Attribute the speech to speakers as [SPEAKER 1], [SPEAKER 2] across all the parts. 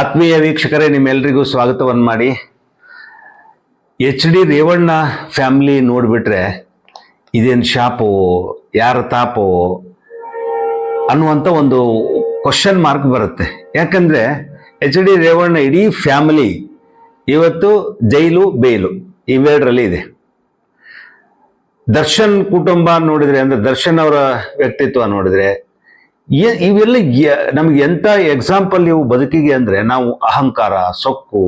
[SPEAKER 1] ಆತ್ಮೀಯ ವೀಕ್ಷಕರೇ ನಿಮ್ಮೆಲ್ಲರಿಗೂ ಸ್ವಾಗತವನ್ನು ಮಾಡಿ. ಎಚ್ ಡಿ ರೇವಣ್ಣ ಫ್ಯಾಮಿಲಿ ನೋಡಿಬಿಟ್ರೆ ಇದೇನು ಶಾಪೋ, ಯಾರ ತಾಪೋ ಅನ್ನುವಂಥ ಒಂದು ಕ್ವಶನ್ ಮಾರ್ಕ್ ಬರುತ್ತೆ. ಯಾಕಂದರೆ ಎಚ್ ಡಿ ರೇವಣ್ಣ ಇಡೀ ಫ್ಯಾಮಿಲಿ ಇವತ್ತು ಜೈಲು, ಬೇಲು ಇವೆರಡರಲ್ಲಿ ಇದೆ. ದರ್ಶನ್ ಕುಟುಂಬ ನೋಡಿದರೆ ಅಂದರೆ ದರ್ಶನ್ ಅವರ ವ್ಯಕ್ತಿತ್ವ ನೋಡಿದ್ರೆ ಇವೆಲ್ಲ ನಮಗೆ ಎಂತ ಎಕ್ಸಾಂಪಲ್ ಇವು ಬದುಕಿಗೆ ಅಂದ್ರೆ ನಾವು ಅಹಂಕಾರ, ಸೊಕ್ಕು,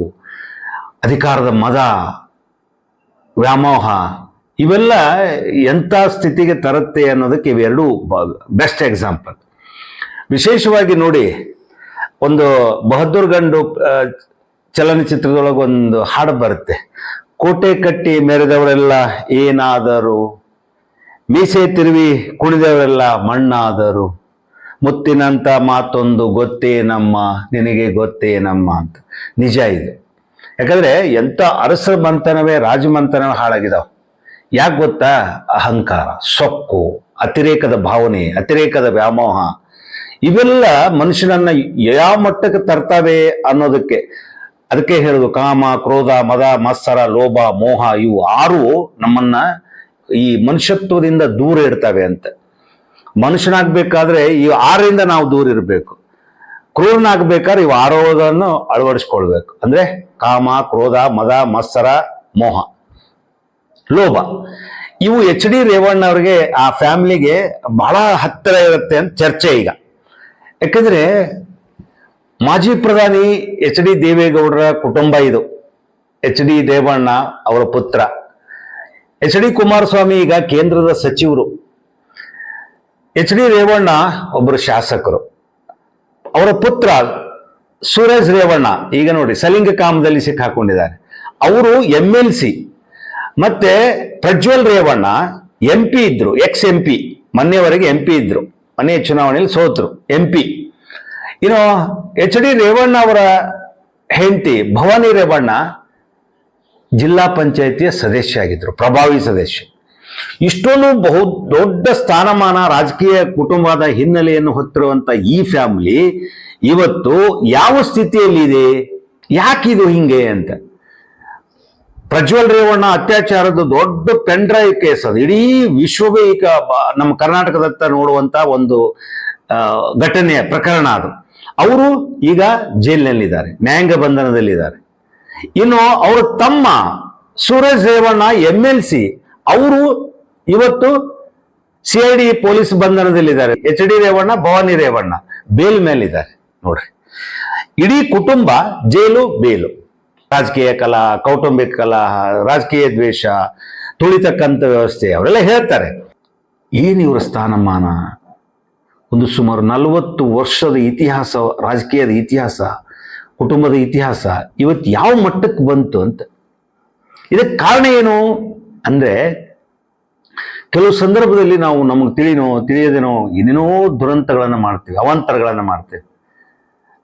[SPEAKER 1] ಅಧಿಕಾರದ ಮದ, ವ್ಯಾಮೋಹ, ಇವೆಲ್ಲ ಎಂಥ ಸ್ಥಿತಿಗೆ ತರುತ್ತೆ ಅನ್ನೋದಕ್ಕೆ ಇವೆರಡೂ ಬೆಸ್ಟ್ ಎಕ್ಸಾಂಪಲ್ ವಿಶೇಷವಾಗಿ ನೋಡಿ, ಒಂದು ಬಹದ್ದೂರ್ ಗಂಡು ಚಲನಚಿತ್ರದೊಳಗೆ ಒಂದು ಹಾಡು ಬರುತ್ತೆ. ಕೋಟೆ ಕಟ್ಟಿ ಮೆರೆದವರೆಲ್ಲ ಏನಾದರು, ಮೀಸೆ ತಿರುವಿ ಕುಣಿದವರೆಲ್ಲ ಮಣ್ಣಾದರು. ಮುತ್ತಿನಂತ ಮಾತೊಂದು ಗೊತ್ತೇ ನಮ್ಮ, ನಿನಗೆ ಗೊತ್ತೇ ನಮ್ಮ ಅಂತ. ನಿಜ ಇದು. ಯಾಕಂದ್ರೆ ಎಂಥ ಅರಸರ ಮಂತನವೇ ರಾಜಮಂತನವೇ ಹಾಳಾಗಿದಾವೆ. ಯಾಕೆ ಗೊತ್ತಾ? ಅಹಂಕಾರ, ಸೊಕ್ಕು, ಅತಿರೇಕದ ಭಾವನೆ, ಅತಿರೇಕದ ವ್ಯಾಮೋಹ. ಇವೆಲ್ಲ ಮನುಷ್ಯನನ್ನ ಯಾವ ಮಟ್ಟಕ್ಕೆ ತರ್ತಾವೆ ಅನ್ನೋದಕ್ಕೆ ಅದಕ್ಕೆ ಹೇಳುದು ಕಾಮ, ಕ್ರೋಧ, ಮದ, ಮತ್ಸರ, ಲೋಭ, ಮೋಹ, ಇವು ಆರು ನಮ್ಮನ್ನ ಈ ಮನುಷ್ಯತ್ವದಿಂದ ದೂರ ಇಡ್ತವೆ ಅಂತ. ಮನುಷ್ಯನಾಗ್ಬೇಕಾದ್ರೆ ಈ ಆರರಿಂದ ನಾವು ದೂರ ಇರಬೇಕು. ಕ್ರೂರನಾಗಬೇಕಾದ್ರೆ ಇವು ಆರೋದನ್ನು ಅಳವಡಿಸ್ಕೊಳ್ಬೇಕು. ಅಂದರೆ ಕಾಮ, ಕ್ರೋಧ, ಮದ, ಮತ್ಸರ, ಮೋಹ, ಲೋಭ. ಇವು ಎಚ್ ಡಿ ರೇವಣ್ಣ ಅವ್ರಿಗೆ ಆ ಫ್ಯಾಮಿಲಿಗೆ ಬಹಳ ಹತ್ತಿರ ಇರುತ್ತೆ ಅಂತ ಚರ್ಚೆ ಈಗ. ಯಾಕಂದರೆ ಮಾಜಿ ಪ್ರಧಾನಿ ಎಚ್ ಡಿ ದೇವೇಗೌಡರ ಕುಟುಂಬ ಇದು. ಎಚ್ ಡಿ ದೇವಣ್ಣ ಅವರ ಪುತ್ರ. ಎಚ್ ಡಿ ಕುಮಾರಸ್ವಾಮಿ ಈಗ ಕೇಂದ್ರದ ಸಚಿವರು. ಎಚ್ ಡಿ ರೇವಣ್ಣ ಒಬ್ಬರು ಶಾಸಕರು. ಅವರ ಪುತ್ರ ಸುರೇಶ್ ರೇವಣ್ಣ, ಈಗ ನೋಡಿ ಸಲಿಂಗ ಕಾಮದಲ್ಲಿ ಸಿಕ್ಕಾಕೊಂಡಿದ್ದಾರೆ. ಅವರು ಎಂ ಎಲ್ ಸಿ ಮತ್ತೆ ಪ್ರಜ್ವಲ್ ರೇವಣ್ಣ ಎಂ ಪಿ ಇದ್ರು ಎಕ್ಸ್ ಎಂ ಪಿ ಮೊನ್ನೆವರೆಗೆ ಎಂ ಪಿ ಇದ್ರು ಮೊನ್ನೆ ಚುನಾವಣೆಯಲ್ಲಿ ಸೋತರು ಎಂ ಪಿ ಇನ್ನು ಎಚ್ ಡಿ ರೇವಣ್ಣ ಅವರ ಹೆಂಡತಿ ಭವಾನಿ ರೇವಣ್ಣ ಜಿಲ್ಲಾ ಪಂಚಾಯಿತಿಯ ಸದಸ್ಯ ಆಗಿದ್ರು, ಪ್ರಭಾವಿ ಸದಸ್ಯ. ಇಷ್ಟೊಂದು ಬಹು ದೊಡ್ಡ ಸ್ಥಾನಮಾನ ರಾಜಕೀಯ ಕುಟುಂಬದ ಹಿನ್ನೆಲೆಯನ್ನು ಹೊತ್ತಿರುವಂತ ಈ ಫ್ಯಾಮಿಲಿ ಇವತ್ತು ಯಾವ ಸ್ಥಿತಿಯಲ್ಲಿದೆ? ಯಾಕಿದು ಹಿಂಗೆ ಅಂತ? ಪ್ರಜ್ವಲ್ ರೇವಣ್ಣ ಅತ್ಯಾಚಾರದ ದೊಡ್ಡ ಪೆಂಡ್ರೈವ್ ಕೇಸ್ ಅದು. ಇಡೀ ವಿಶ್ವವೇ ಈಗ ನಮ್ಮ ಕರ್ನಾಟಕದತ್ತ ನೋಡುವಂತ ಒಂದು ಘಟನೆ ಪ್ರಕರಣ ಅದು. ಅವರು ಈಗ ಜೈಲಿನಲ್ಲಿದ್ದಾರೆ, ನ್ಯಾಯಾಂಗ ಬಂಧನದಲ್ಲಿದ್ದಾರೆ. ಇನ್ನು ಅವರ ತಮ್ಮ Suraj Revanna M L C ಅವರು ಇವತ್ತು C I D police ಬಂಧನದಲ್ಲಿದ್ದಾರೆ. H D Revanna, Bhavani Revanna, bail ಮೇಲಿದ್ದಾರೆ. ನೋಡ್ರಿ. ಇಡೀ ಕುಟುಂಬ ಜೈಲು, ಬೇಲು. ರಾಜಕೀಯ ಕಲಾ ಕೌಟುಂಬಿಕ ಕಲಾ ರಾಜಕೀಯ ದ್ವೇಷ, ತುಳಿತಕ್ಕಂಥ ವ್ಯವಸ್ಥೆ, ಅವರೆಲ್ಲ ಹೇಳ್ತಾರೆ. ಏನು ಇವರ ಸ್ಥಾನಮಾನ? ಒಂದು ಸುಮಾರು ನಲವತ್ತು ವರ್ಷದ ಇತಿಹಾಸ, ರಾಜಕೀಯದ ಇತಿಹಾಸ, ಕುಟುಂಬದ ಇತಿಹಾಸ ಇವತ್ತು ಯಾವ ಮಟ್ಟಕ್ಕೆ ಬಂತು ಅಂತ. ಇದಕ್ಕೆ ಕಾರಣ ಏನು? ಅಂದ್ರೆ ಕೆಲವು ಸಂದರ್ಭದಲ್ಲಿ ನಾವು ನಮಗೆ ತಿಳಿನೋ, ತಿಳಿಯದೇನೋ ಏನೇನೋ ದುರಂತಗಳನ್ನು ಮಾಡ್ತೇವೆ, ಅವಾಂತರಗಳನ್ನು ಮಾಡ್ತೇವೆ.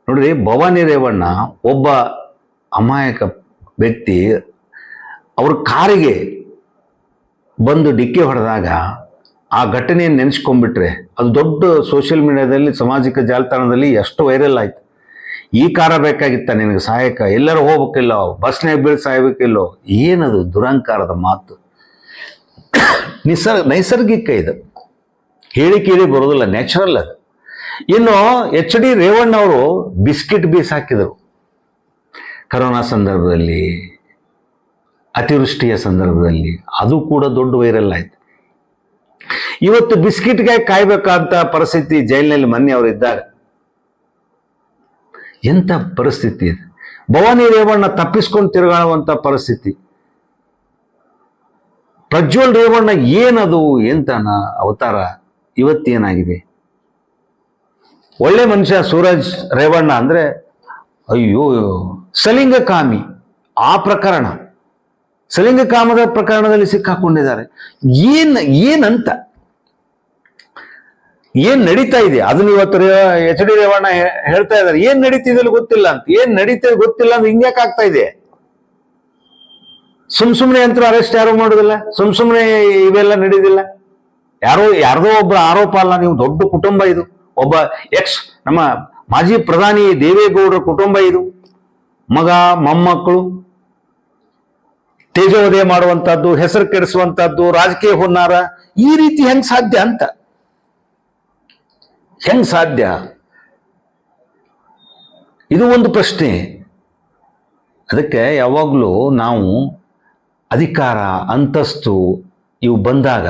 [SPEAKER 1] ನೋಡ್ರಿ, ಭವಾನಿ ರೇವಣ್ಣ ಒಬ್ಬ ಅಮಾಯಕ ವ್ಯಕ್ತಿ, ಅವ್ರ ಕಾರಿಗೆ ಬಂದು ಡಿಕ್ಕಿ ಹೊಡೆದಾಗ ಆ ಘಟನೆಯನ್ನು ನೆನೆಸ್ಕೊಂಡ್ಬಿಟ್ರೆ, ಅದು ದೊಡ್ಡ ಸೋಷಿಯಲ್ ಮೀಡಿಯಾದಲ್ಲಿ, ಸಾಮಾಜಿಕ ಜಾಲತಾಣದಲ್ಲಿ ಎಷ್ಟು ವೈರಲ್ ಆಯ್ತು. ಈ ಕಾರ ಬೇಕಾಗಿತ್ತ ನಿನಗೆ ಸಹಾಯಕ? ಎಲ್ಲರೂ ಹೋಗ್ಬೇಕಿಲ್ಲೋ? ಬಸ್ನೇ ಬೀಳ್ ಸಾಯ್ಬೇಕಿಲ್ಲೋ? ಏನದು ದುರಂಕಾರದ ಮಾತು? ನಿಸರ್ಗ ನೈಸರ್ಗಿಕ ಇದು. ಹೇಳಿ ಕೇಳಿ ಬರೋದಿಲ್ಲ, ನ್ಯಾಚುರಲ್ ಅದು. ಇನ್ನು ಎಚ್ ಡಿ ರೇವಣ್ಣ ಅವರು ಬಿಸ್ಕಿಟ್ ಬೀಸ್ ಹಾಕಿದರು. ಕರೋನಾ ಸಂದರ್ಭದಲ್ಲಿ, ಅತಿವೃಷ್ಟಿಯ ಸಂದರ್ಭದಲ್ಲಿ, ಅದು ಕೂಡ ದೊಡ್ಡ ವೈರಲ್ ಆಯ್ತು. ಇವತ್ತು ಬಿಸ್ಕಿಟ್ಗೆ ಕಾಯ್ಬೇಕಂತ ಪರಿಸ್ಥಿತಿ ಜೈಲಿನಲ್ಲಿ ಮೊನ್ನೆ ಅವರು ಇದ್ದಾರೆ. ಎಂಥ ಪರಿಸ್ಥಿತಿ ಇದೆ? ಭವಾನಿ ರೇವಣ್ಣ ತಪ್ಪಿಸ್ಕೊಂಡು ತಿರುಗಾಡುವಂಥ ಪರಿಸ್ಥಿತಿ. ಪ್ರಜ್ವಲ್ ರೇವಣ್ಣ ಏನದು ಎಂತನ ಅವತಾರ ಇವತ್ತೇನಾಗಿದೆ? ಒಳ್ಳೆ ಮನುಷ್ಯ ಸೂರಜ್ ರೇವಣ್ಣ ಅಂದ್ರೆ, ಅಯ್ಯೋ, ಸಲಿಂಗಕಾಮಿ. ಆ ಪ್ರಕರಣ. ಸಲಿಂಗಕಾಮದ ಪ್ರಕರಣದಲ್ಲಿ ಸಿಕ್ಕಾಕೊಂಡಿದ್ದಾರೆ. ಏನ್, ಏನಂತ? ಏನ್ ನಡೀತಾ ಇದೆ? ಅದನ್ನ ಇವತ್ತು ಎಚ್ ಡಿ ರೇವಣ್ಣ ಹೇಳ್ತಾ ಇದ್ದಾರೆ. ಏನ್ ನಡೀತಿದೆ ಗೊತ್ತಿಲ್ಲ ಅಂತ. ಏನ್ ನಡೀತಾ ಗೊತ್ತಿಲ್ಲ ಅಂತ ಹಿಂಗ್ಯಾಕ್ ಆಗ್ತಾ ಇದೆ? ಸುಮ್ ಸುಮ್ಮನೆ ಅಂತೂ ಅರೆಸ್ಟ್ ಯಾರು ಮಾಡೋದಿಲ್ಲ? ಸುಮ್ ಸುಮ್ಮನೆ ಇವೆಲ್ಲ ನಡೆಯೋದಿಲ್ಲ ಯಾರೋ, ಯಾರ್ದೋ ಒಬ್ಬರ ಆರೋಪ ಅಲ್ಲ, ನೀವು ದೊಡ್ಡ ಕುಟುಂಬ ಇದು. ಒಬ್ಬ ಎಕ್ಸ್ ನಮ್ಮ ಮಾಜಿ ಪ್ರಧಾನಿ ದೇವೇಗೌಡರ ಕುಟುಂಬ ಇದು. ಮಗ, ಮೊಮ್ಮಕ್ಕಳು ತೇಜೋದಯ ಮಾಡುವಂತಹದ್ದು, ಹೆಸರು ಕೆಡಿಸುವಂತಹದ್ದು, ರಾಜಕೀಯ ಹುನ್ನಾರ, ಈ ರೀತಿ ಹೆಂಗ್ ಸಾಧ್ಯ ಅಂತ? ಹೆಂಗ್ ಸಾಧ್ಯ? ಇದು ಒಂದು ಪ್ರಶ್ನೆ. ಅದಕ್ಕೆ ಯಾವಾಗಲೂ ನಾವು ಅಧಿಕಾರ, ಅಂತಸ್ತು ಇವು ಬಂದಾಗ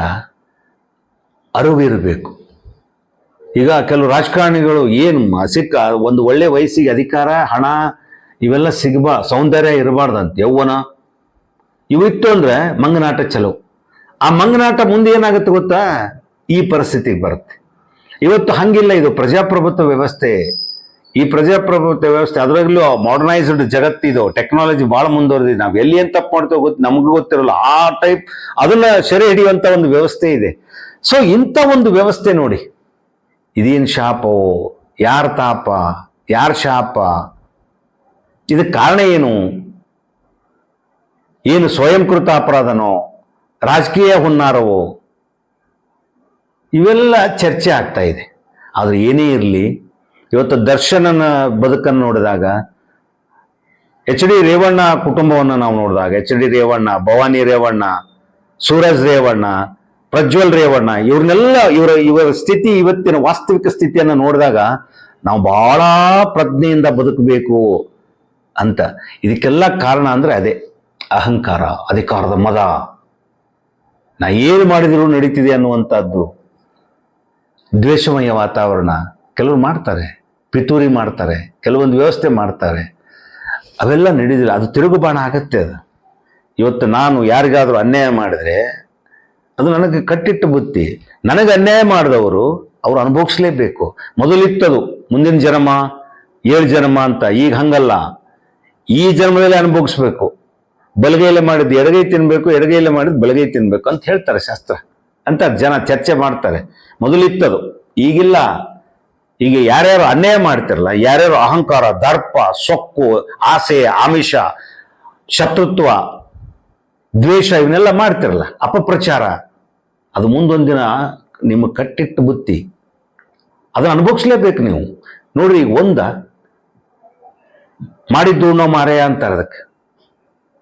[SPEAKER 1] ಅರಿವಿರಬೇಕು ಈಗ ಕೆಲವು ರಾಜಕಾರಣಿಗಳು ಏನು ಸಿಕ್ಕ ಒಂದು ಒಳ್ಳೆ ವಯಸ್ಸಿಗೆ ಅಧಿಕಾರ, ಹಣ, ಇವೆಲ್ಲ ಸಿಗಬಾ, ಸೌಂದರ್ಯ ಇರಬಾರ್ದಂತೆ ಯೌವನ ಇವಿತ್ತು ಅಂದ್ರೆ ಮಂಗನಾಟ ಚಲೋ. ಆ ಮಂಗನಾಟ ಮುಂದೆ ಏನಾಗುತ್ತೆ ಗೊತ್ತಾ? ಈ ಪರಿಸ್ಥಿತಿಗೆ ಬರುತ್ತೆ. ಇವತ್ತು ಹಂಗಿಲ್ಲ, ಇದು ಪ್ರಜಾಪ್ರಭುತ್ವ ವ್ಯವಸ್ಥೆ ಈ ಪ್ರಜಾಪ್ರಭುತ್ವ ವ್ಯವಸ್ಥೆ, ಅದರಲ್ಲೂ ಮಾಡರ್ನೈಸ್ಡ್ ಜಗತ್ತು ಇದು ಟೆಕ್ನಾಲಜಿ ಭಾಳ ಮುಂದುವರೆದಿದೆ. ನಾವು ಎಲ್ಲಿ ಏನ್ ತಪ್ಪು ಮಾಡ್ತೇವೆ ಗೊತ್ತು ನಮಗೂ ಗೊತ್ತಿರಲ್ಲ. ಆ ಟೈಪ್ ಅದನ್ನ ಸೆರೆ ಹಿಡಿಯುವಂತ ಒಂದು ವ್ಯವಸ್ಥೆ ಇದೆ. ಸೊ ಇಂಥ ಒಂದು ವ್ಯವಸ್ಥೆ ನೋಡಿ. ಇದೇನು ಶಾಪವು ಯಾರ ತಾಪ? ಯಾರ ಶಾಪ? ಇದಕ್ಕೆ ಕಾರಣ ಏನು? ಏನು ಸ್ವಯಂಕೃತ ಅಪರಾಧನೋ? ರಾಜಕೀಯ ಹುನ್ನಾರವೋ? ಇವೆಲ್ಲ ಚರ್ಚೆ ಆಗ್ತಾ ಇದೆ. ಆದ್ರೆ ಏನೇ ಇರಲಿ ಇವತ್ತು ದರ್ಶನನ ಬದುಕನ್ನು ನೋಡಿದಾಗ ಎಚ್ ಡಿ ರೇವಣ್ಣ ಕುಟುಂಬವನ್ನು ನಾವು ನೋಡಿದಾಗ, ಎಚ್ ಡಿ ರೇವಣ್ಣ, ಭವಾನಿ ರೇವಣ್ಣ, ಸೂರಜ್ ರೇವಣ್ಣ, ಪ್ರಜ್ವಲ್ ರೇವಣ್ಣ, ಇವ್ರನ್ನೆಲ್ಲ ಇವರ ಇವರ ಸ್ಥಿತಿ, ಇವತ್ತಿನ ವಾಸ್ತವಿಕ ಸ್ಥಿತಿಯನ್ನು ನೋಡಿದಾಗ ನಾವು ಬಹಳ ಪ್ರಜ್ಞೆಯಿಂದ ಬದುಕಬೇಕು ಅಂತ. ಇದಕ್ಕೆಲ್ಲ ಕಾರಣ ಅಂದರೆ ಅದೇ ಅಹಂಕಾರ, ಅಧಿಕಾರದ ಮದ. ನಾ ಏನು ಮಾಡಿದ್ರು ನಡೀತಿದೆ ಅನ್ನುವಂಥದ್ದು ದ್ವೇಷಮಯ ವಾತಾವರಣ. ಕೆಲವರು ಮಾಡ್ತಾರೆ. ಪಿತೂರಿ ಮಾಡ್ತಾರೆ, ಕೆಲವೊಂದು ವ್ಯವಸ್ಥೆ ಮಾಡ್ತಾರೆ. ಅವೆಲ್ಲ ನಡೀದಿಲ್ಲ, ಅದು ತಿರುಗುಬಾಣ ಆಗತ್ತೆ ಅದು. ಇವತ್ತು ನಾನು ಯಾರಿಗಾದರೂ ಅನ್ಯಾಯ ಮಾಡಿದ್ರೆ, ಅದು ನನಗೆ ಕಟ್ಟಿಟ್ಟು ಬುತ್ತಿ. ನನಗೆ ಅನ್ಯಾಯ ಮಾಡಿದವರು ಅವರು ಅನುಭವಿಸ್ಲೇಬೇಕು. ಮೊದಲಿತ್ತದು, ಮುಂದಿನ ಜನ್ಮ, ಏಳು ಜನ್ಮ ಅಂತ, ಈಗ ಹಂಗಲ್ಲ. ಈ ಜನ್ಮದಲ್ಲಿ ಅನುಭವಿಸ್ಬೇಕು. ಬಲಗೈಲೆ ಮಾಡಿದ್ದು ಎಡಗೈ ತಿನ್ನಬೇಕು ಎಡಗೈಲೆ ಮಾಡಿದ್ದು ಬಲಗೈ ತಿನ್ನಬೇಕು ಅಂತ ಹೇಳ್ತಾರೆ ಶಾಸ್ತ್ರ. ಅಂತ ಜನ ಚರ್ಚೆ ಮಾಡ್ತಾರೆ. ಮೊದಲಿತ್ತದು, ಈಗಿಲ್ಲ. ಈಗ ಯಾರ್ಯಾರು ಅನ್ಯಾಯ ಮಾಡ್ತಿರಲ್ಲ, ಯಾರ್ಯಾರು ಅಹಂಕಾರ, ದರ್ಪ, ಸೊಕ್ಕು, ಆಸೆ, ಆಮಿಷ, ಶತ್ರುತ್ವ, ದ್ವೇಷ ಇವನ್ನೆಲ್ಲ ಮಾಡ್ತಿರಲ್ಲ, ಅಪಪ್ರಚಾರ, ಅದು ಮುಂದೊಂದಿನ ನಿಮ್ಮ ಕಟ್ಟಿಟ್ಟು ಬುತ್ತಿ. ಅದನ್ನು ಅನುಭವಿಸ್ಲೇಬೇಕು ನೀವು. ನೋಡ್ರಿ, ಈಗ ಒಂದ, ಮಾಡಿದ್ದು ನೋ ಮಾರಾಯ ಅಂತಾರೆ ಅದಕ್ಕೆ.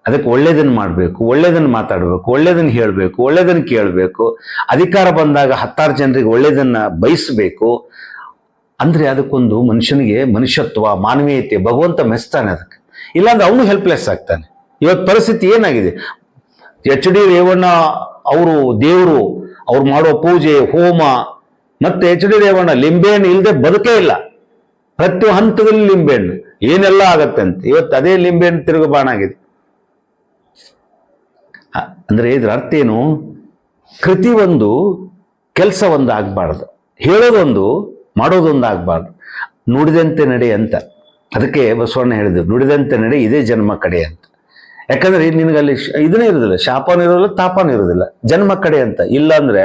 [SPEAKER 1] ಅದಕ್ಕೆ ಒಳ್ಳೇದನ್ನು ಮಾಡಬೇಕು, ಒಳ್ಳೇದನ್ನು ಮಾತಾಡಬೇಕು, ಒಳ್ಳೇದನ್ನು ಹೇಳಬೇಕು, ಒಳ್ಳೇದನ್ನು ಕೇಳಬೇಕು. ಅಧಿಕಾರ ಬಂದಾಗ ಹತ್ತಾರು ಜನರಿಗೆ ಒಳ್ಳೇದನ್ನು ಬಯಸಬೇಕು. ಅಂದ್ರೆ ಅದಕ್ಕೊಂದು ಮನುಷ್ಯನಿಗೆ ಮನುಷ್ಯತ್ವ, ಮಾನವೀಯತೆ, ಭಗವಂತ ಮೆಸ್ತಾನೆ ಅದಕ್ಕೆ. ಇಲ್ಲಾಂದ್ರೆ ಅವನು ಹೆಲ್ಪ್ಲೆಸ್ ಆಗ್ತಾನೆ. ಇವತ್ತು ಪರಿಸ್ಥಿತಿ ಏನಾಗಿದೆ? ಎಚ್ ಡಿ ರೇವಣ್ಣ ಅವರು, ದೇವರು ಅವ್ರು ಮಾಡೋ ಪೂಜೆ, ಹೋಮ, ಮತ್ತೆ ಎಚ್ ಡಿ ರೇವಣ್ಣ ಲಿಂಬೆಹಣ್ಣು ಇಲ್ಲದೆ ಬದುಕೇ ಇಲ್ಲ. ಪ್ರತಿ ಹಂತದಲ್ಲಿ ಲಿಂಬೆಹಣ್ಣು. ಏನೆಲ್ಲ ಆಗತ್ತೆ ಅಂತ ಇವತ್ತು ಅದೇ ಲಿಂಬೆಹಣ್ಣು ತಿರುಗಬಾಣ ಆಗಿದೆ. ಅಂದರೆ ಅಂದ್ರೆ ಇದ್ರ ಅರ್ಥ ಏನು? ಕೃತಿ ಒಂದು, ಕೆಲಸ ಒಂದು ಆಗಬಾರ್ದು. ಹೇಳೋದೊಂದು ಮಾಡೋದೊಂದು ಆಗ್ಬಾರ್ದು ನುಡಿದಂತೆ ನಡೆ ಅಂತ. ಅದಕ್ಕೆ ಬಸವಣ್ಣ ಹೇಳಿದ್ರು, ನುಡಿದಂತೆ ನಡೆ ಇದೇ ಜನ್ಮ ಕಡೆ ಅಂತ. ಯಾಕಂದ್ರೆ ನಿನಗಲ್ಲಿ ಇದನ್ನೇ ಇರೋದಿಲ್ಲ, ಶಾಪನೂ ಇರೋದಿಲ್ಲ, ತಾಪನೂ ಇರೋದಿಲ್ಲ. ಜನ್ಮ ಕಡೆ ಅಂತ. ಇಲ್ಲ ಅಂದ್ರೆ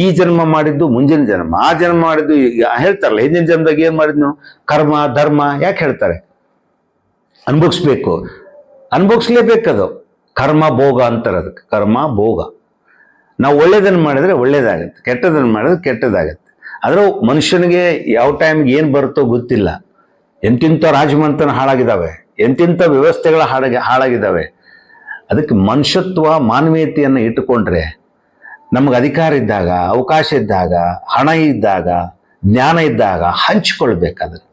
[SPEAKER 1] ಈ ಜನ್ಮ ಮಾಡಿದ್ದು ಮುಂಜಿನ ಜನ್ಮ, ಆ ಜನ್ಮ ಮಾಡಿದ್ದು ಹೇಳ್ತಾರಲ್ಲ, ಹಿಂದಿನ ಜನ್ಮದಾಗ ಏನು ಮಾಡಿದ್ನು ಕರ್ಮ, ಧರ್ಮ, ಯಾಕೆ ಹೇಳ್ತಾರೆ? ಅನುಭವಿಸ್ಬೇಕು. ಅನುಭವಿಸ್ಲೇಬೇಕದು. ಕರ್ಮ, ಭೋಗ ಅಂತಾರೆ ಅದಕ್ಕೆ ಕರ್ಮ, ಭೋಗ. ನಾವು ಒಳ್ಳೇದನ್ನು ಮಾಡಿದ್ರೆ ಒಳ್ಳೇದಾಗುತ್ತೆ, ಕೆಟ್ಟದನ್ನು ಮಾಡಿದ್ರೆ ಕೆಟ್ಟದಾಗತ್ತೆ. ಆದ್ರೆ ಮನುಷ್ಯನಿಗೆ ಯಾವ ಟೈಮ್ಗೆ ಏನು ಬರುತ್ತೋ ಗೊತ್ತಿಲ್ಲ. ಎಂತಿಂಥ ರಾಜಮಂತನ ಹಾಳಾಗಿದ್ದಾವೆ ಎಂತಿಂಥ ವ್ಯವಸ್ಥೆಗಳ ಹಾಳಾಗಿ, ಹಾಳಾಗಿದ್ದಾವೆ. ಅದಕ್ಕೆ ಮನುಷ್ಯತ್ವ ಮಾನವೀಯತೆಯನ್ನು ಇಟ್ಟುಕೊಂಡ್ರೆ ನಮಗೆ ಅಧಿಕಾರ ಇದ್ದಾಗ, ಅವಕಾಶ ಇದ್ದಾಗ, ಹಣ ಇದ್ದಾಗ, ಜ್ಞಾನ ಇದ್ದಾಗ ಹಂಚಿಕೊಳ್ಬೇಕಾದ್ರೆ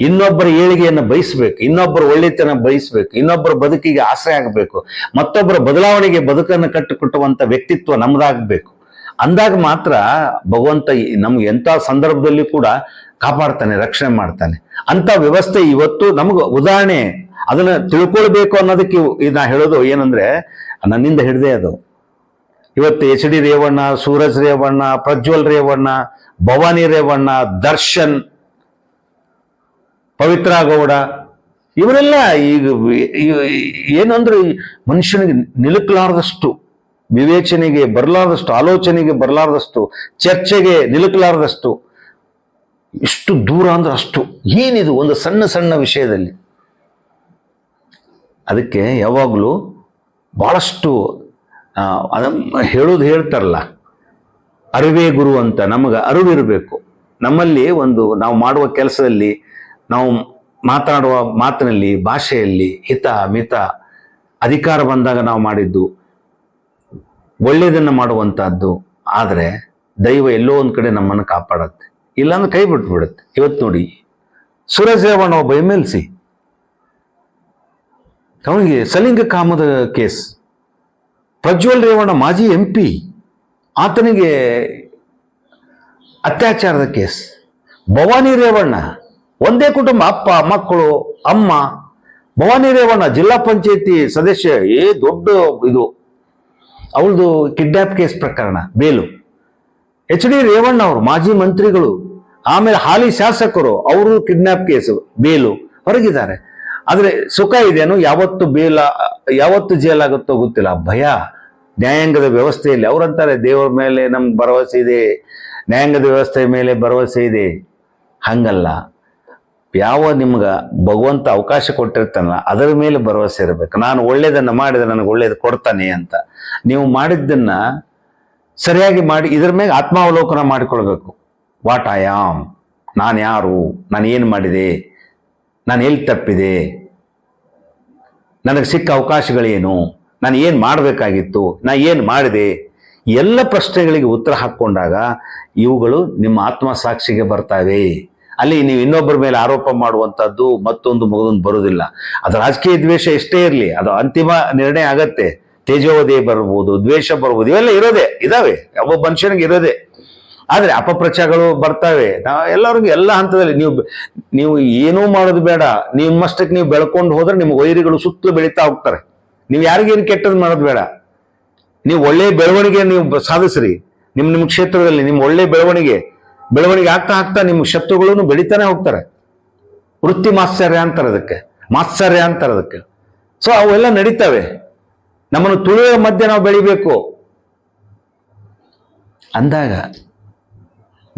[SPEAKER 1] ಇನ್ನೊಬ್ಬರ ಏಳಿಗೆಯನ್ನು ಬಯಸ್ಬೇಕು, ಇನ್ನೊಬ್ಬರ ಒಳ್ಳೆತನ ಬಯಸ್ಬೇಕು, ಇನ್ನೊಬ್ಬರ ಬದುಕಿಗೆ ಆಸೆ ಆಗಬೇಕು, ಮತ್ತೊಬ್ಬರ ಬದಲಾವಣೆಗೆ ಬದುಕನ್ನು ಕಟ್ಟಿಕೊಟ್ಟುವಂಥ ವ್ಯಕ್ತಿತ್ವ ನಮ್ದಾಗಬೇಕು. ಅಂದಾಗ ಮಾತ್ರ ಭಗವಂತ ನಮ್ಗೆ ಎಂಥ ಸಂದರ್ಭದಲ್ಲಿ ಕೂಡ ಕಾಪಾಡ್ತಾನೆ, ರಕ್ಷಣೆ ಮಾಡ್ತಾನೆ. ಅಂತ ವ್ಯವಸ್ಥೆ ಇವತ್ತು ನಮಗೆ ಉದಾಹರಣೆ ಅದನ್ನ ತಿಳ್ಕೊಳ್ಬೇಕು ಅನ್ನೋದಕ್ಕೆ ನಾ ಹೇಳೋದು ಏನಂದ್ರೆ, ನನ್ನಿಂದ ಹಿಡ್ದೆ ಅದು. ಇವತ್ತು ಎಚ್ ಡಿ ರೇವಣ್ಣ, ಸೂರಜ್ ರೇವಣ್ಣ, ಪ್ರಜ್ವಲ್ ರೇವಣ್ಣ, ಭವಾನಿ ರೇವಣ್ಣ, ದರ್ಶನ್, ಪವಿತ್ರ ಗೌಡ, ಇವರೆಲ್ಲ ಈಗ ಏನಂದ್ರೆ ಮನುಷ್ಯನಿಗೆ ನಿಲುಕಲಾರದಷ್ಟು ವಿವೇಚನೆಗೆ ಬರಲಾರದಷ್ಟು, ಆಲೋಚನೆಗೆ ಬರಲಾರದಷ್ಟು, ಚರ್ಚೆಗೆ ನಿಲುಕಲಾರದಷ್ಟು, ಇಷ್ಟು ದೂರ ಅಂದ್ರೆ ಅಷ್ಟು ಏನಿದು ಒಂದು ಸಣ್ಣ ಸಣ್ಣ ವಿಷಯದಲ್ಲಿ. ಅದಕ್ಕೆ ಯಾವಾಗಲೂ ಭಾಳಷ್ಟು ಅದ ಹೇಳೋದು ಹೇಳ್ತಾರಲ್ಲ, ಅರಿವೇ ಗುರು ಅಂತ ನಮಗೆ ಅರಿವಿರಬೇಕು. ನಮ್ಮಲ್ಲಿ ಒಂದು ನಾವು ಮಾಡುವ ಕೆಲಸದಲ್ಲಿ, ನಾವು ಮಾತನಾಡುವ ಮಾತಿನಲ್ಲಿ, ಭಾಷೆಯಲ್ಲಿ ಹಿತ, ಮಿತ, ಅಧಿಕಾರ ಬಂದಾಗ ನಾವು ಮಾಡಿದ್ದು ಒಳ್ಳೆಯದನ್ನು ಮಾಡುವಂತಹದ್ದು. ಆದರೆ ದೈವ ಎಲ್ಲೋ ಒಂದು ಕಡೆ ನಮ್ಮನ್ನು ಕಾಪಾಡತ್ತೆ. ಇಲ್ಲಾಂದ್ರೆ ಕೈ ಬಿಟ್ಬಿಡುತ್ತೆ. ಇವತ್ತು ನೋಡಿ ಸುರೇಶ್ ರೇವಣ್ಣ ಒಬ್ಬ ಎಂ ಎಲ್ ಸಿ ಅವನಿಗೆ ಸಲಿಂಗ ಕಾಮದ ಕೇಸ್. ಪ್ರಜ್ವಲ್ ರೇವಣ್ಣ ಮಾಜಿ ಎಂ ಪಿ ಆತನಿಗೆ ಅತ್ಯಾಚಾರದ ಕೇಸ್. ಭವಾನಿ ರೇವಣ್ಣ, ಒಂದೇ ಕುಟುಂಬ, ಅಪ್ಪ, ಮಕ್ಕಳು, ಅಮ್ಮ. ಭವಾನಿ ರೇವಣ್ಣ ಜಿಲ್ಲಾ ಪಂಚಾಯತಿ ಸದಸ್ಯ, ಏ ದೊಡ್ಡ ಇದು. ಅವಳದು ಕಿಡ್ನಾಪ್ ಕೇಸ್ ಪ್ರಕರಣ, ಬೇಲು. ಎಚ್ ಡಿ ರೇವಣ್ಣ ಅವರು, ಮಾಜಿ ಮಂತ್ರಿಗಳು, ಆಮೇಲೆ ಹಾಲಿ ಶಾಸಕರು, ಅವರು ಕಿಡ್ನಾಪ್ ಕೇಸು ಬೇಲು, ಹೊರಗಿದ್ದಾರೆ. ಆದರೆ ಸುಖ ಇದೇನು? ಯಾವತ್ತು ಬೇಲ, ಯಾವತ್ತು ಜೈಲಾಗುತ್ತೋ ಗೊತ್ತಿಲ್ಲ. ಭಯ. ನ್ಯಾಯಾಂಗದ ವ್ಯವಸ್ಥೆಯಲ್ಲಿ ಅವರಂತಾರೆ ದೇವರ ಮೇಲೆ ನಮ್ಗೆ ಭರವಸೆ ಇದೆ. ನ್ಯಾಯಾಂಗದ ವ್ಯವಸ್ಥೆ ಮೇಲೆ ಭರವಸೆ ಇದೆ. ಹಂಗಲ್ಲ. ಯಾವ ನಿಮ್ಗೆ ಭಗವಂತ ಅವಕಾಶ ಕೊಟ್ಟಿರ್ತಾನಲ್ಲ, ಅದರ ಮೇಲೆ ಭರವಸೆ ಇರಬೇಕು. ನಾನು ಒಳ್ಳೇದನ್ನ ಮಾಡಿದ್ರೆ ನನಗೆ ಒಳ್ಳೇದು ಕೊಡ್ತಾನೆ ಅಂತ. ನೀವು ಮಾಡಿದ್ದನ್ನ ಸರಿಯಾಗಿ ಮಾಡಿ, ಇದ್ರ ಮೇಲೆ ಆತ್ಮಾವಲೋಕನ ಮಾಡಿಕೊಳ್ಬೇಕು. ವಾಟ್ ಐ ಆಮ್, ನಾನು ಯಾರು, ನಾನು ಏನು ಮಾಡಿದೆ, ನಾನು ಎಲ್ಲಿ ತಪ್ಪಿದೆ, ನನಗೆ ಸಿಕ್ಕ ಅವಕಾಶಗಳೇನು, ನಾನು ಏನು ಮಾಡಬೇಕಾಗಿತ್ತು, ನಾ ಏನು ಮಾಡಿದೆ, ಎಲ್ಲ ಪ್ರಶ್ನೆಗಳಿಗೆ ಉತ್ತರ ಹಾಕ್ಕೊಂಡಾಗ ಇವುಗಳು ನಿಮ್ಮ ಆತ್ಮ ಸಾಕ್ಷಿಗೆ ಬರ್ತಾವೆ. ಅಲ್ಲಿ ನೀವು ಇನ್ನೊಬ್ಬರ ಮೇಲೆ ಆರೋಪ ಮಾಡುವಂಥದ್ದು ಮತ್ತೊಂದು ಮಗದೊಂದು ಬರುವುದಿಲ್ಲ ಅದು ರಾಜಕೀಯ ದ್ವೇಷ ಎಷ್ಟೇ ಇರಲಿ, ಅದು ಅಂತಿಮ ನಿರ್ಣಯ ಆಗತ್ತೆ. ತೇಜೋವಧೆ ಬರ್ಬೋದು ದ್ವೇಷ ಬರ್ಬೋದು ಇವೆಲ್ಲ ಇರೋದೇ, ಇದಾವೆ. ಒಬ್ಬ ಮನುಷ್ಯನಿಗೆ ಇರೋದೇ. ಆದರೆ ಅಪಪ್ರಚಾರಗಳು ಬರ್ತವೆ. ನಾವು ಎಲ್ಲರಿಗೂ ಎಲ್ಲ ಹಂತದಲ್ಲಿ ನೀವು ನೀವು ಏನೂ ಮಾಡೋದು ಬೇಡ. ನಿಮ್ಮಷ್ಟಕ್ಕೆ ನೀವು ಬೆಳ್ಕೊಂಡು ಹೋದ್ರೆ ನಿಮ್ಮ ವೈರಿಗಳು ಸುತ್ತಲೂ ಬೆಳೀತಾ ಹೋಗ್ತಾರೆ. ನೀವು ಯಾರಿಗೇನು ಕೆಟ್ಟದ್ದು ಮಾಡೋದು ಬೇಡ. ನೀವು ಒಳ್ಳೆಯ ಬೆಳವಣಿಗೆ ನೀವು ಸಾಧಿಸ್ರಿ. ನಿಮ್ಮ ನಿಮ್ಮ ಕ್ಷೇತ್ರದಲ್ಲಿ ನಿಮ್ಮ ಒಳ್ಳೆಯ ಬೆಳವಣಿಗೆ. ಬೆಳವಣಿಗೆ ಆಗ್ತಾ ಆಗ್ತಾ ನಿಮ್ಮ ಶತ್ರುಗಳನ್ನು ಬೆಳಿತಾನೆ ಹೋಗ್ತಾರೆ. ವೃತ್ತಿ ಮಾತ್ಸರ್ಯ ಅಂತಾರೆ ಅದಕ್ಕೆ, ಮಾತ್ಸರ್ಯ ಅಂತಾರೆ ಅದಕ್ಕೆ. ಸೊ ಅವೆಲ್ಲ ನಡೀತವೆ. ನಮ್ಮನ್ನು ತುಳಿಯುವ ಮಧ್ಯೆ ನಾವು ಬೆಳಿಬೇಕು. ಅಂದಾಗ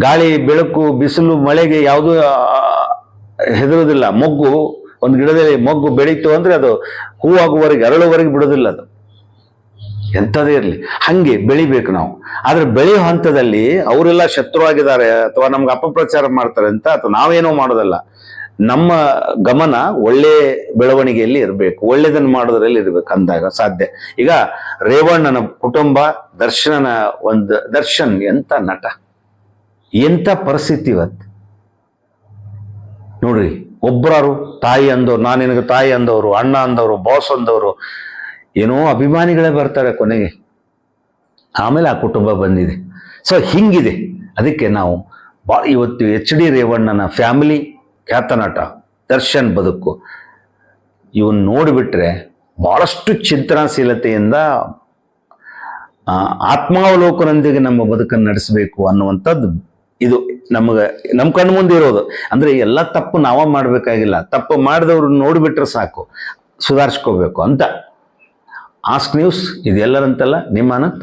[SPEAKER 1] ಗಾಳಿ, ಬೆಳಕು, ಬಿಸಿಲು, ಮಳೆಗೆ ಯಾವುದೂ ಹೆದರೋದಿಲ್ಲ ಮೊಗ್ಗು, ಒಂದು ಗಿಡದಲ್ಲಿ ಮೊಗ್ಗು ಬೆಳೀತು ಅಂದ್ರೆ ಅದು ಹೂವಾಗುವವರೆಗೆ, ಅರಳುವವರೆಗೆ ಬಿಡೋದಿಲ್ಲ ಅದು. ಎಂಥದೇ ಇರಲಿ. ಹಂಗೆ ಬೆಳಿಬೇಕು ನಾವು. ಆದ್ರೆ ಬೆಳೆಯೋ ಹಂತದಲ್ಲಿ ಅವರೆಲ್ಲ ಶತ್ರುವಾಗಿದ್ದಾರೆ ಅಥವಾ ನಮ್ಗೆ ಅಪಪ್ರಚಾರ ಮಾಡ್ತಾರೆ ಅಂತ ಅಥವಾ ನಾವೇನೋ ಮಾಡೋದಲ್ಲ. ನಮ್ಮ ಗಮನ ಒಳ್ಳೆ ಬೆಳವಣಿಗೆಯಲ್ಲಿ ಇರಬೇಕು. ಒಳ್ಳೆದನ್ನು ಮಾಡೋದ್ರಲ್ಲಿ ಇರಬೇಕು ಅಂದಾಗ ಸಾಧ್ಯ. ಈಗ ರೇವಣ್ಣನ ಕುಟುಂಬ ದರ್ಶನನ ಒಂದು ದರ್ಶನ್ ಎಂಥ ನಟ? ಎಂಥ ಪರಿಸ್ಥಿತಿ ಇವತ್ತು? ನೋಡ್ರಿ ಒಬ್ಬರಾರು ತಾಯಿ ಅಂದವ್ರು ನಾನು ನಿನಗೆ ತಾಯಿ ಅಂದವರು, ಅಣ್ಣ ಅಂದವರು ಬಾಸ್ ಅಂದವರು ಏನೋ ಅಭಿಮಾನಿಗಳೇ ಬರ್ತಾರೆ ಕೊನೆಗೆ. ಆಮೇಲೆ ಆ ಕುಟುಂಬ ಬಂದಿದೆ. ಸೊ ಹಿಂಗಿದೆ. ಅದಕ್ಕೆ ನಾವು ಬಾ ಇವತ್ತು ಎಚ್ ಡಿ ರೇವಣ್ಣನ ಫ್ಯಾಮಿಲಿ ಖ್ಯಾತ ನಟ, ದರ್ಶನ್ ಬದುಕು. ಇವನ್ ನೋಡಿಬಿಟ್ರೆ ಭಾಳಷ್ಟು ಚಿಂತನಾಶೀಲತೆಯಿಂದ ಆತ್ಮಾವಲೋಕನೊಂದಿಗೆ ನಮ್ಮ ಬದುಕನ್ನು ನಡೆಸಬೇಕು ಅನ್ನುವಂಥದ್ದು ಇದು ನಮಗೆ ನಮ್ಮ ಕಣ್ಣು ಮುಂದೆ ಇರೋದು. ಅಂದರೆ ಎಲ್ಲ ತಪ್ಪು ನಾವೇ ಮಾಡಬೇಕಾಗಿಲ್ಲ. ತಪ್ಪು ಮಾಡಿದವ್ರು ನೋಡಿಬಿಟ್ರೆ ಸಾಕು. ಸುಧಾರಿಸ್ಕೋಬೇಕು ಅಂತ. ಆಸ್ಕ್ ನ್ಯೂಸ್ ಇದೆಲ್ಲರಂತಲ್ಲ ನಿಮ್ಮ ಅನಂತ್.